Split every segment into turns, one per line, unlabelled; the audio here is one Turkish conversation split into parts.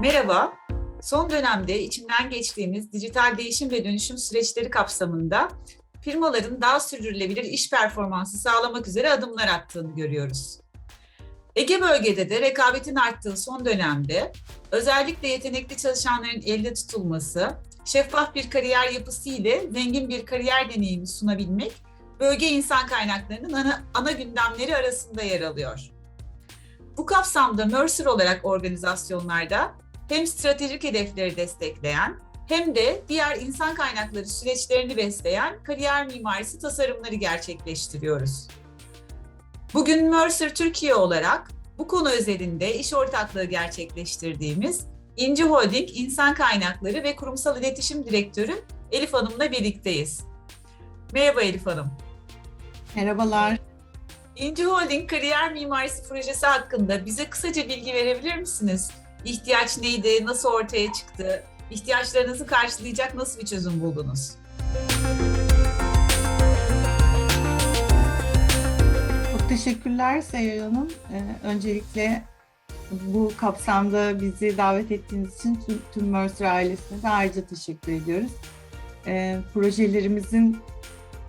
Merhaba. Son dönemde içinden geçtiğimiz dijital değişim ve dönüşüm süreçleri kapsamında firmaların daha sürdürülebilir iş performansı sağlamak üzere adımlar attığını görüyoruz. Ege bölgede de rekabetin arttığı son dönemde özellikle yetenekli çalışanların elde tutulması, şeffaf bir kariyer yapısı ile zengin bir kariyer deneyimi sunabilmek bölge insan kaynaklarının ana, ana gündemleri arasında yer alıyor. Bu kapsamda Mercer olarak organizasyonlarda hem stratejik hedefleri destekleyen hem de diğer insan kaynakları süreçlerini besleyen kariyer mimarisi tasarımları gerçekleştiriyoruz. Bugün Mercer Türkiye olarak bu konu özelinde iş ortaklığı gerçekleştirdiğimiz İnci Holding İnsan Kaynakları ve Kurumsal İletişim Direktörü Elif Hanım'la birlikteyiz. Merhaba Elif Hanım.
Merhabalar.
İnci Holding Kariyer Mimarisi Projesi hakkında bize kısaca bilgi verebilir misiniz? İhtiyaç neydi, nasıl ortaya çıktı, ihtiyaçlarınızı karşılayacak nasıl bir çözüm buldunuz?
Çok teşekkürler Seyyar Hanım. Ee, öncelikle bu kapsamda bizi davet ettiğiniz için tüm, tüm Mercer ailesine de ayrıca teşekkür ediyoruz. Ee, projelerimizin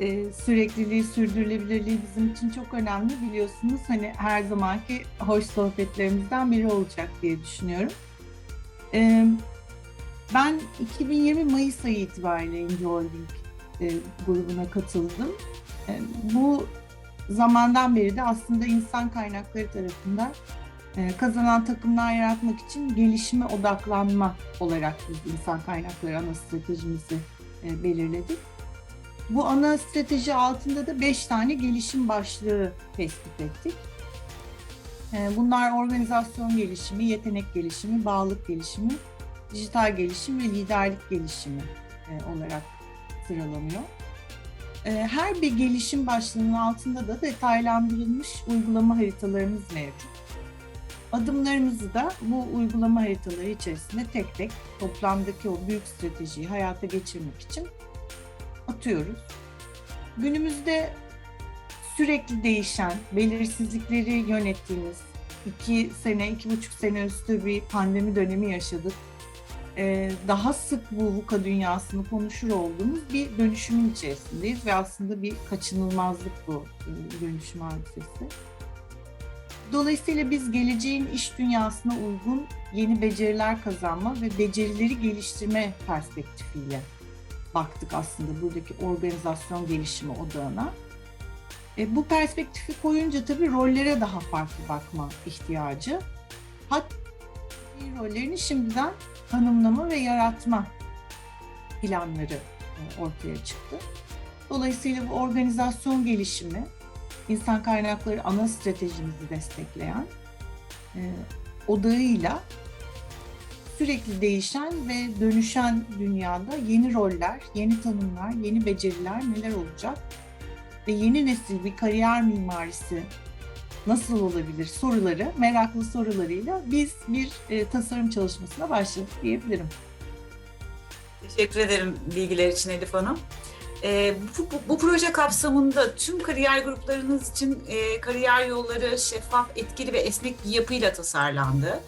e, sürekliliği, sürdürülebilirliği bizim için çok önemli biliyorsunuz. Hani her zamanki hoş sohbetlerimizden biri olacak diye düşünüyorum. Ee, ben 2020 Mayıs ayı itibariyle Indy Holding e, grubuna katıldım. E, bu zamandan beri de aslında insan kaynakları tarafından e, kazanan takımlar yaratmak için gelişime odaklanma olarak biz insan kaynakları ana stratejimizi e, belirledik. Bu ana strateji altında da beş tane gelişim başlığı tespit ettik. E, Bunlar organizasyon gelişimi, yetenek gelişimi, bağlılık gelişimi, dijital gelişim ve liderlik gelişimi e, olarak sıralanıyor. E, Her bir gelişim başlığının altında da detaylandırılmış uygulama haritalarımız mevcut. Adımlarımızı da bu uygulama haritaları içerisinde tek tek toplamdaki o büyük stratejiyi hayata geçirmek için atıyoruz. Günümüzde sürekli değişen, belirsizlikleri yönettiğimiz iki sene, iki buçuk sene üstü bir pandemi dönemi yaşadık. Ee, daha sık bu VUCA dünyasını konuşur olduğumuz bir dönüşümün içerisindeyiz ve aslında bir kaçınılmazlık bu e, dönüşüm hadisesi. Dolayısıyla biz geleceğin iş dünyasına uygun yeni beceriler kazanma ve becerileri geliştirme perspektifiyle baktık aslında buradaki organizasyon gelişimi odağına. E, bu perspektifi koyunca tabii rollere daha farklı bakma ihtiyacı. Hatta rollerini şimdiden tanımlama ve yaratma planları e, ortaya çıktı. Dolayısıyla bu organizasyon gelişimi, insan kaynakları ana stratejimizi destekleyen e, odağıyla sürekli değişen ve dönüşen dünyada yeni roller, yeni tanımlar, yeni beceriler neler olacak ve yeni nesil bir kariyer mimarisi nasıl olabilir soruları, meraklı sorularıyla biz bir e, tasarım çalışmasına başladık diyebilirim.
Teşekkür ederim bilgiler için Elif Hanım. Ee, bu, bu, bu proje kapsamında tüm kariyer gruplarınız için e, kariyer yolları şeffaf, etkili ve esnek bir yapıyla tasarlandı.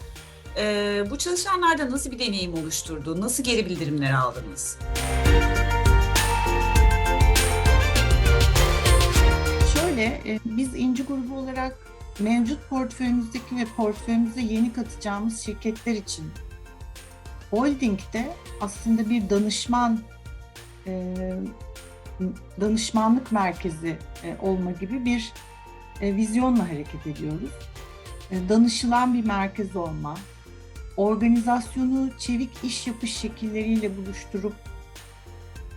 Ee, bu çalışanlarda nasıl bir deneyim oluşturdu? Nasıl geri bildirimler aldınız?
Şöyle, e, biz İnci grubu olarak mevcut portföyümüzdeki ve portföyümüze yeni katacağımız şirketler için holdingde aslında bir danışman e, danışmanlık merkezi e, olma gibi bir e, vizyonla hareket ediyoruz. E, danışılan bir merkez olma, organizasyonu çevik iş yapış şekilleriyle buluşturup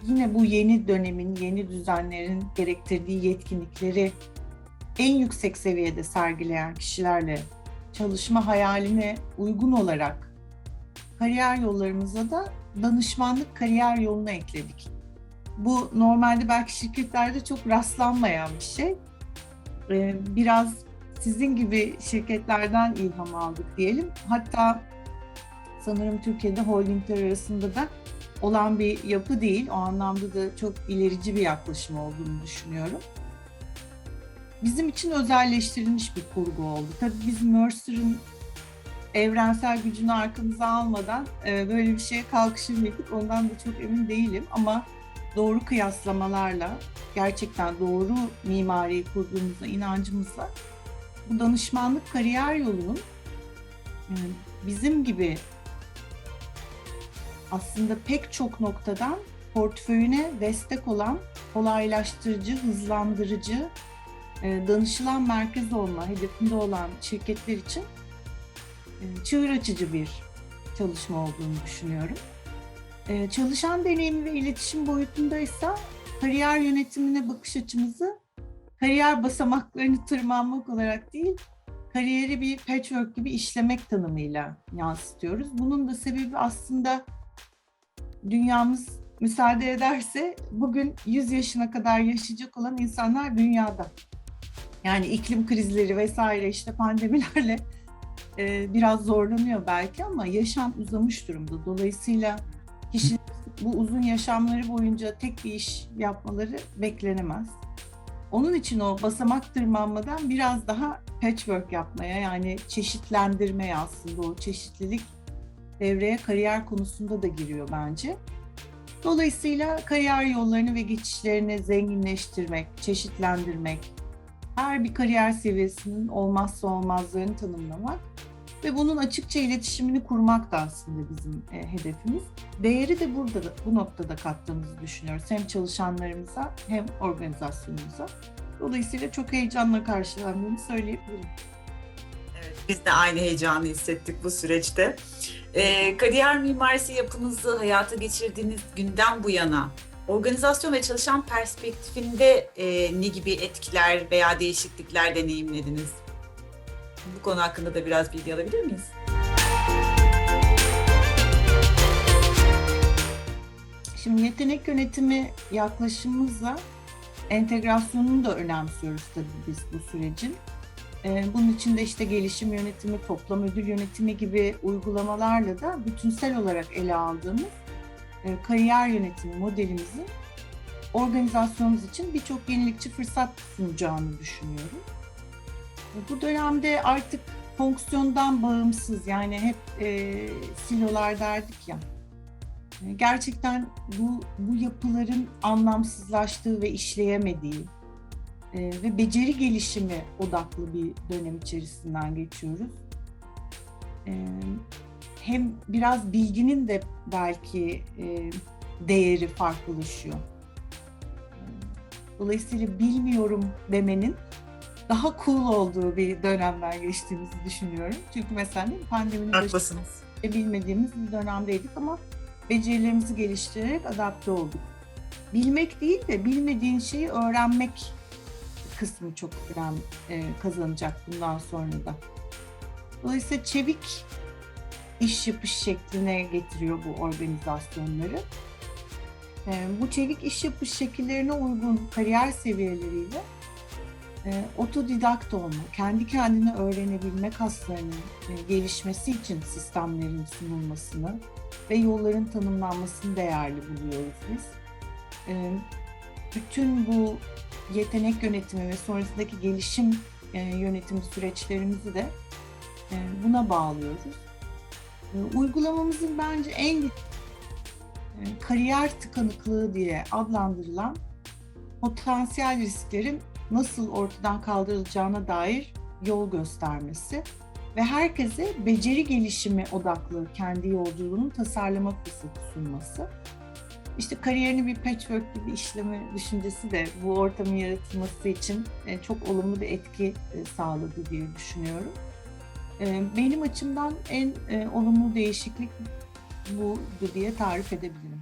yine bu yeni dönemin, yeni düzenlerin gerektirdiği yetkinlikleri en yüksek seviyede sergileyen kişilerle çalışma hayaline uygun olarak kariyer yollarımıza da danışmanlık kariyer yolunu ekledik. Bu normalde belki şirketlerde çok rastlanmayan bir şey. Ee, Biraz sizin gibi şirketlerden ilham aldık diyelim. Hatta sanırım Türkiye'de holdingler arasında da olan bir yapı değil. O anlamda da çok ilerici bir yaklaşım olduğunu düşünüyorum. Bizim için özelleştirilmiş bir kurgu oldu. Tabii biz Mercer'ın evrensel gücünü arkamıza almadan e, böyle bir şeye kalkışır ondan da çok emin değilim ama doğru kıyaslamalarla gerçekten doğru mimariyi kurduğumuza inancımızla bu danışmanlık kariyer yolunun e, bizim gibi aslında pek çok noktadan portföyüne destek olan kolaylaştırıcı, hızlandırıcı, e, danışılan merkez olma hedefinde olan şirketler için e, çığır açıcı bir çalışma olduğunu düşünüyorum. E, Çalışan deneyimi ve iletişim boyutundaysa kariyer yönetimine bakış açımızı kariyer basamaklarını tırmanmak olarak değil, kariyeri bir patchwork gibi işlemek tanımıyla yansıtıyoruz. Bunun da sebebi aslında dünyamız müsaade ederse bugün 100 yaşına kadar yaşayacak olan insanlar dünyada. Yani iklim krizleri vesaire işte pandemilerle e, biraz zorlanıyor belki ama yaşam uzamış durumda. Dolayısıyla kişi bu uzun yaşamları boyunca tek bir iş yapmaları beklenemez. Onun için o basamak tırmanmadan biraz daha patchwork yapmaya yani çeşitlendirmeye aslında o çeşitlilik devreye kariyer konusunda da giriyor bence. Dolayısıyla kariyer yollarını ve geçişlerini zenginleştirmek, çeşitlendirmek, her bir kariyer seviyesinin olmazsa olmazlarını tanımlamak ve bunun açıkça iletişimini kurmak da aslında bizim e, hedefimiz. Değeri de burada da, bu noktada kattığımızı düşünüyoruz. Hem çalışanlarımıza hem organizasyonumuza. Dolayısıyla çok heyecanla karşılandığını söyleyebilirim.
Biz de aynı heyecanı hissettik bu süreçte. Ee, kariyer mimarisi yapınızı hayata geçirdiğiniz günden bu yana organizasyon ve çalışan perspektifinde e, ne gibi etkiler veya değişiklikler deneyimlediniz? Bu konu hakkında da biraz bilgi alabilir miyiz?
Şimdi yetenek yönetimi yaklaşımımızla entegrasyonunu da önemsiyoruz tabii biz bu sürecin. Ee, Bunun içinde işte gelişim yönetimi, toplam ödül yönetimi gibi uygulamalarla da bütünsel olarak ele aldığımız e, kariyer yönetimi modelimizi organizasyonumuz için birçok yenilikçi fırsat sunacağını düşünüyorum. Bu dönemde artık fonksiyondan bağımsız yani hep e, silolar derdik ya. E, Gerçekten bu bu yapıların anlamsızlaştığı ve işleyemediği e, ve beceri gelişimi odaklı bir dönem içerisinden geçiyoruz. E, hem biraz bilginin de belki e, değeri farklılaşıyor. E, Dolayısıyla bilmiyorum demenin daha cool olduğu bir dönemden geçtiğimizi düşünüyorum. Çünkü mesela pandeminin
Haklısınız.
bilmediğimiz bir dönemdeydik ama becerilerimizi geliştirerek adapte olduk. Bilmek değil de bilmediğin şeyi öğrenmek kısmı çok önem e, kazanacak bundan sonra da. Dolayısıyla çevik iş yapış şekline getiriyor bu organizasyonları. E, bu çevik iş yapış şekillerine uygun kariyer seviyeleriyle e, otodidakt olma, kendi kendine öğrenebilme kaslarının e, gelişmesi için sistemlerin sunulmasını ve yolların tanımlanmasını değerli buluyoruz biz. Bütün bu yetenek yönetimi ve sonrasındaki gelişim e, yönetimi süreçlerimizi de e, buna bağlıyoruz. E, uygulamamızın bence en kariyer tıkanıklığı diye adlandırılan potansiyel risklerin nasıl ortadan kaldırılacağına dair yol göstermesi ve herkese beceri gelişimi odaklı kendi yolculuğunu tasarlama fırsatı sunması. İşte kariyerini bir patchwork gibi işleme düşüncesi de bu ortamın yaratılması için e, çok olumlu bir etki e, sağladı diye düşünüyorum. E, Benim açımdan en olumlu değişiklik buydu diye tarif edebilirim.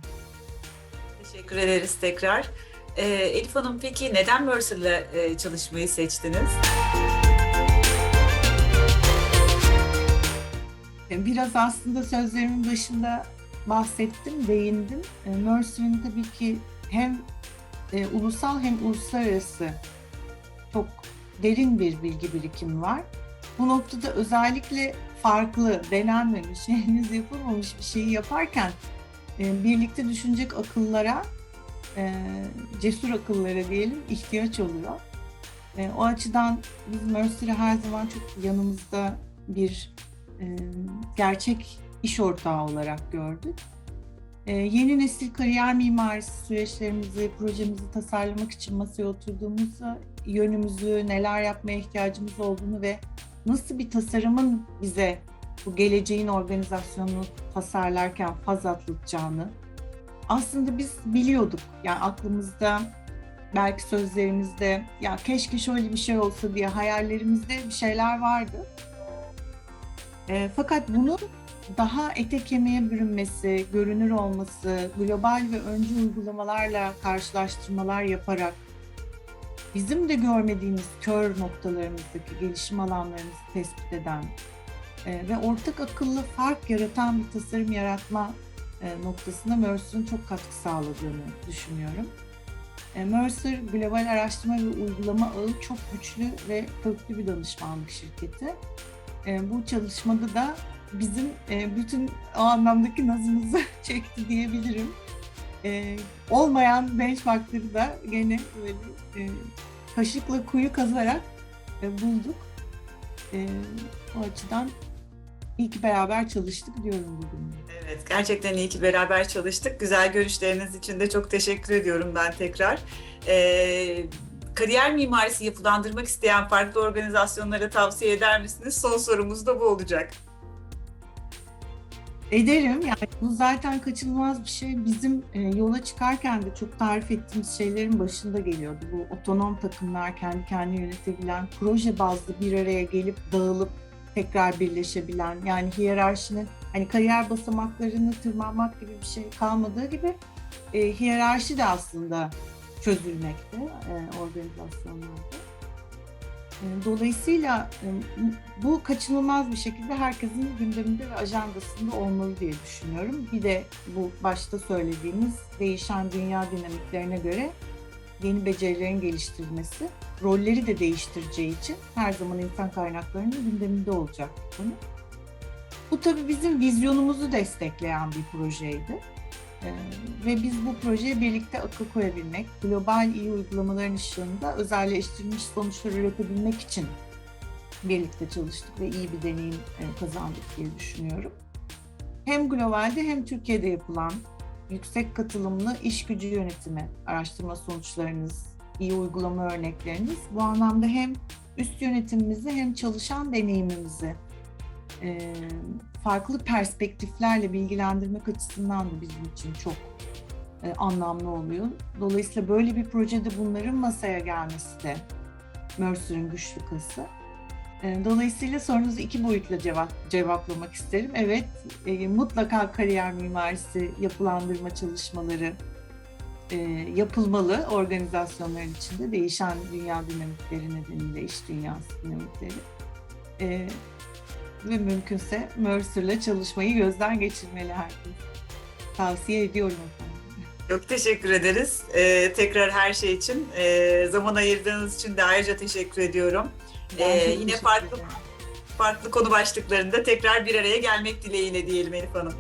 Teşekkür ederiz tekrar. Elif Hanım peki neden Mercer'la çalışmayı seçtiniz?
Biraz aslında sözlerimin başında bahsettim, değindim. E, Mercer'ın tabii ki hem e, ulusal hem uluslararası çok derin bir bilgi birikimi var. Bu noktada özellikle farklı, denenmemiş, henüz yapılmamış bir şeyi yaparken e, birlikte düşünecek akıllara, e, cesur akıllara diyelim ihtiyaç oluyor. E, o açıdan biz Mercer'ı her zaman çok yanımızda bir e, gerçek iş ortağı olarak gördük. E, yeni nesil kariyer mimarisi süreçlerimizi, projemizi tasarlamak için masaya oturduğumuzda yönümüzü, neler yapmaya ihtiyacımız olduğunu ve nasıl bir tasarımın bize bu geleceğin organizasyonunu tasarlarken faz atlatacağını aslında biz biliyorduk. Yani aklımızda belki sözlerimizde ya keşke şöyle bir şey olsa diye hayallerimizde bir şeyler vardı. E, fakat bunun daha ete kemiğe bürünmesi, görünür olması, global ve öncü uygulamalarla karşılaştırmalar yaparak bizim de görmediğimiz kör noktalarımızdaki gelişim alanlarımızı tespit eden e, ve ortak akıllı fark yaratan bir tasarım yaratma e, noktasında Mercer'ın çok katkı sağladığını düşünüyorum. E, Mercer global araştırma ve uygulama ağı çok güçlü ve köklü bir danışmanlık şirketi. Bu çalışmada da bizim e, bütün o anlamdaki nazımızı çekti diyebilirim. E, olmayan benchmarkları da gene böyle e, kaşıkla kuyu kazarak e, bulduk. E, o açıdan iyi ki beraber çalıştık diyorum bugün.
Evet, gerçekten iyi ki beraber çalıştık. Güzel görüşleriniz için de çok teşekkür ediyorum ben tekrar. Ee, kariyer mimarisi yapılandırmak isteyen farklı organizasyonlara tavsiye eder misiniz? Son sorumuz da bu olacak.
Ederim. Yani bu zaten kaçınılmaz bir şey. Bizim e, yola çıkarken de çok tarif ettiğimiz şeylerin başında geliyordu. Bu otonom takımlar kendi kendini yönetebilen, proje bazlı bir araya gelip dağılıp tekrar birleşebilen, yani hiyerarşinin hani kariyer basamaklarını tırmanmak gibi bir şey kalmadığı gibi e, hiyerarşi de aslında çözülmekte e, organizasyonlarda. E, Dolayısıyla e, bu kaçınılmaz bir şekilde herkesin gündeminde ve ajandasında olmalı diye düşünüyorum. Bir de bu başta söylediğimiz değişen dünya dinamiklerine göre yeni becerilerin geliştirilmesi, rolleri de değiştireceği için her zaman insan kaynaklarının gündeminde olacak bu konu. Bu tabii bizim vizyonumuzu destekleyen bir projeydi. Ee, ve biz bu projeye birlikte akıl koyabilmek, global iyi uygulamaların ışığında özelleştirilmiş sonuçlar üretebilmek için birlikte çalıştık ve iyi bir deneyim e, kazandık diye düşünüyorum. Hem globalde hem Türkiye'de yapılan yüksek katılımlı iş gücü yönetimi araştırma sonuçlarınız, iyi uygulama örnekleriniz bu anlamda hem üst yönetimimizi hem çalışan deneyimimizi e, farklı perspektiflerle bilgilendirmek açısından da bizim için çok e, anlamlı oluyor. Dolayısıyla böyle bir projede bunların masaya gelmesi de Mercer'ın güçlü kası. E, dolayısıyla sorunuzu iki boyutla cevap cevaplamak isterim. Evet, e, mutlaka kariyer mimarisi yapılandırma çalışmaları e, yapılmalı organizasyonların içinde değişen dünya dinamikleri nedeniyle iş dünyası dinamikleri. E, ve mümkünse Mercer'la çalışmayı gözden geçirmeli herkes. Tavsiye ediyorum efendim.
Çok teşekkür ederiz. Ee, tekrar her şey için. Ee, zaman ayırdığınız için de ayrıca teşekkür ediyorum. Ee, yine
teşekkür
farklı
ederim.
farklı konu başlıklarında tekrar bir araya gelmek dileğiyle diyelim Elif Hanım.